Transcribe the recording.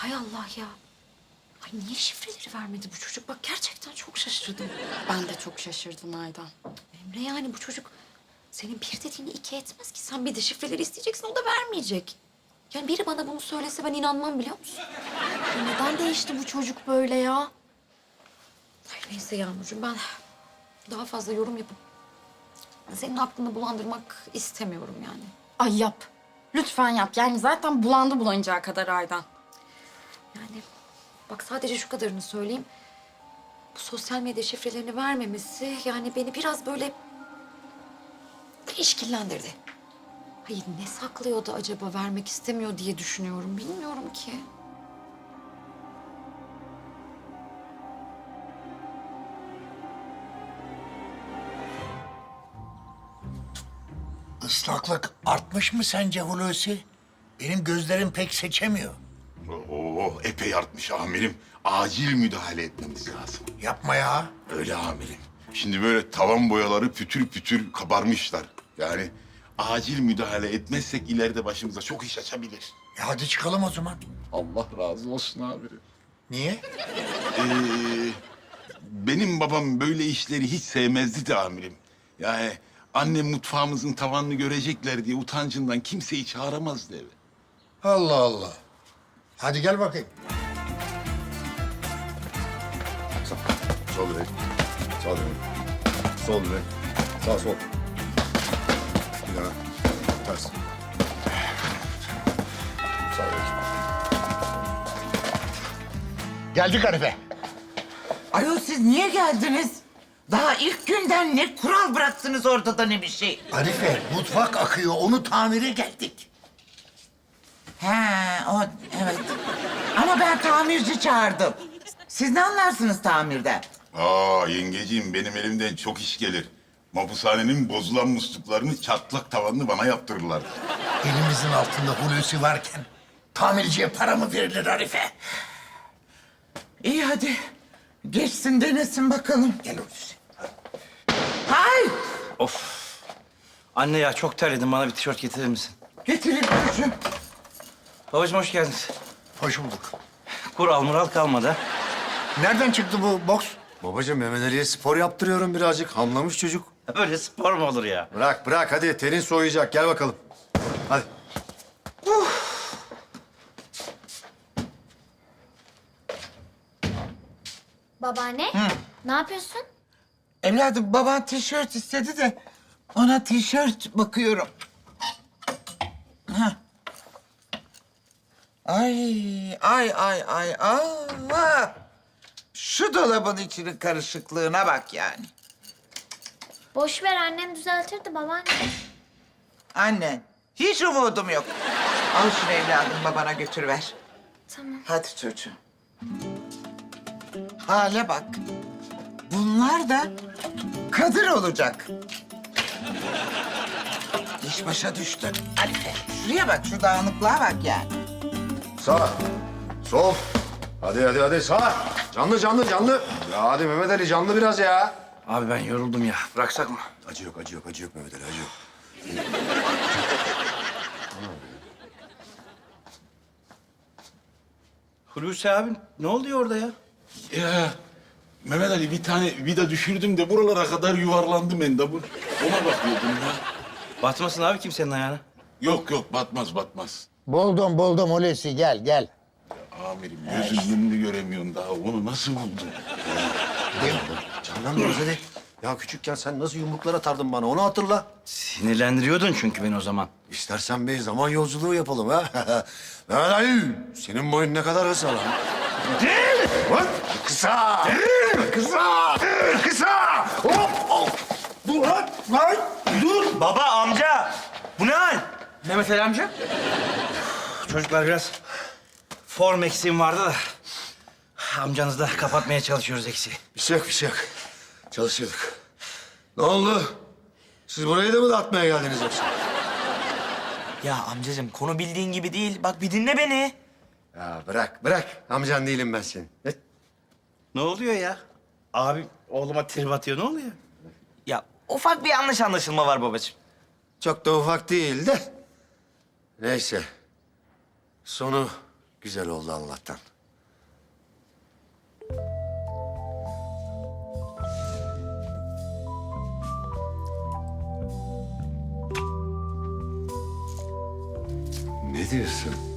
Hay Allah ya. Ay niye şifreleri vermedi bu çocuk? Bak gerçekten çok şaşırdım. Ben de çok şaşırdım Aydan. Emre yani bu çocuk senin bir dediğini iki etmez ki. Sen bir de şifreleri isteyeceksin o da vermeyecek. Yani biri bana bunu söylese ben inanmam biliyor musun? Ya Neden değişti bu çocuk böyle ya? Ay neyse Yağmurcuğum ben daha fazla yorum yapıp senin aklını bulandırmak istemiyorum yani. Ay yap. Lütfen yap. Yani zaten bulandı bulanacağı kadar Aydan. Yani bak sadece şu kadarını söyleyeyim. Bu sosyal medya şifrelerini vermemesi yani beni biraz böyle işkillendirdi. Hayır ne saklıyordu acaba vermek istemiyor diye düşünüyorum. Bilmiyorum ki. Islaklık artmış mı sence Hulusi? Benim gözlerim pek seçemiyor. Oo, epey artmış amirim. Acil müdahale etmemiz lazım. Yapma ya. Öyle amirim. Şimdi böyle tavan boyaları pütür pütür kabarmışlar. Yani acil müdahale etmezsek ileride başımıza çok iş açabilir. E hadi çıkalım o zaman. Allah razı olsun amirim. Niye? Ee, benim babam böyle işleri hiç sevmezdi de amirim. Yani annem mutfağımızın tavanını görecekler diye utancından kimseyi çağıramazdı eve. Allah Allah. Hadi gel bakayım. Sol direk. Sağ direk. Sol direk. Sağ sol. Bir daha. Ters. Sağ direk. Geldik Arife. Ayol siz niye geldiniz? Daha ilk günden ne kural bıraktınız ortada ne bir şey. Arife mutfak akıyor onu tamire geldik. He, o. Ama ben tamirci çağırdım. Siz ne anlarsınız tamirden? Aa yengeciğim benim elimden çok iş gelir. Mapushanenin bozulan musluklarını çatlak tavanını bana yaptırırlar. Elimizin altında Hulusi varken tamirciye para mı verilir Arife? İyi hadi. Geçsin denesin bakalım. Gel Hulusi. Hay! Of. Anne ya çok terledim. Bana bir tişört getirir misin? Getireyim çocuğum. Babacığım hoş geldiniz. Hoş bulduk. Kural mural kalmadı. Nereden çıktı bu boks? Babacığım Mehmet Ali'ye spor yaptırıyorum birazcık. Hamlamış çocuk. Böyle spor mu olur ya? Bırak bırak hadi terin soğuyacak. Gel bakalım. Hadi. Babaanne, ne yapıyorsun? Evladım baban tişört istedi de ona tişört bakıyorum. Ay, ay, ay, ay, Allah! Şu dolabın içinin karışıklığına bak yani. Boş ver annem düzeltirdi babaanne. Annen, hiç umudum yok. Al şunu evladım babana götür ver. Tamam. Hadi çocuğum. Hale bak. Bunlar da Kadir olacak. İş başa düştü. Arife, şuraya bak, şu dağınıklığa bak yani. Sağ. Sol. Hadi hadi hadi sağ. Canlı canlı canlı. Ya hadi Mehmet Ali canlı biraz ya. Abi ben yoruldum ya. Bıraksak mı? Acı yok acı yok acı yok Mehmet Ali acı yok. Hulusi abi ne oluyor orada ya? Ya Mehmet Ali bir tane vida düşürdüm de buralara kadar yuvarlandım endamur. Ona bakıyordum ya. Batmasın abi kimsenin ayağına. Yok yok batmaz batmaz. Buldum buldum Hulusi gel gel. Amirim gözüm önünü göremiyorum daha. Onu nasıl buldun? Biraz hadi. Ya küçükken sen nasıl yumruklar atardın bana onu hatırla. Sinirlendiriyordun çünkü beni o zaman. İstersen bir zaman yolculuğu yapalım ha. Mehmet Ali, senin boyun ne kadar kısa lan? Lan kısa. Kısa. Kısa. Hop hop. Dur lan. Lan. Dur. Baba, amca. Bu ne hal? Mehmet Ali amca. Çocuklar biraz form eksiğim vardı da. Amcanızla kapatmaya çalışıyoruz eksiği. Bir şey yok, bir şey yok. Çalışıyorduk. Ne oldu? Siz burayı da mı dağıtmaya geldiniz yoksa? Ya amcacığım konu bildiğin gibi değil. Bak bir dinle beni. Ya bırak, bırak. Amcan değilim ben senin. Ne? Ne oluyor ya? Abi oğluma trip atıyor. Ne oluyor? Ya ufak bir yanlış anlaşılma var babacığım. Çok da ufak değil de. Neyse. Sonu Güzel oldu Allah'tan. Ne diyorsun?